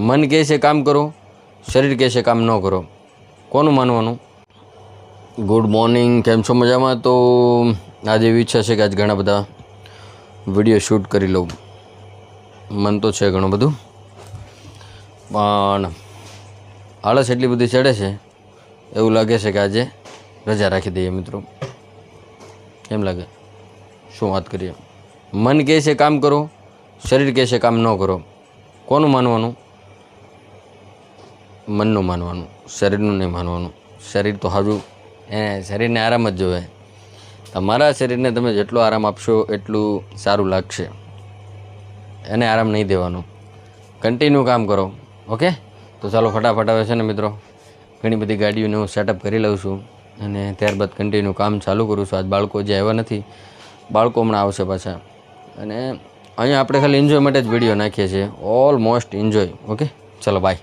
મન કહે છે કામ કરો, શરીર કહે છે કામ ન કરો. કોનું માનવાનું? ગુડ મોર્નિંગ કેમ છો મજામાં? તો આજે એવી ઈચ્છા છે કે આજ ઘણા બધા વીડિયો શૂટ કરી લઉં. મન તો છે ઘણું બધું. પણ આળસ એટલી બધી ચડે છે, એવું લાગે છે કે આજે રજા રાખી દઈએ મિત્રો. કેમ લાગે? શું વાત કરીએ? મન કહે છે કામ કરો, શરીર કહે છે કામ ન કરો. કોનું માનવાનું? મનનું માનવાનું, શરીરનું નહીં માનવાનું. શરીર તો હાજુ એને શરીરને આરામ જ જોવે. તમારા શરીરને તમે જેટલો આરામ આપશો એટલું સારું લાગશે. એને આરામ નહીં દેવાનો. કન્ટિન્યુ કામ કરો, ઓકે? તો ચાલો ફટાફટ આવે છે ને મિત્રો. ઘણી બધી ગાડીઓને હું સેટઅપ કરી લઉં છું અને ત્યારબાદ કન્ટિન્યુ કામ ચાલુ કરું છું. આજ બાળકો જે આવ્યા નથી. બાળકો હમણાં આવશે પાછા. અને અહીંયા આપણે ખાલી એન્જોય માટે જ વીડિયો નાખીએ છીએ. Almost enjoy okay? ચલો બાય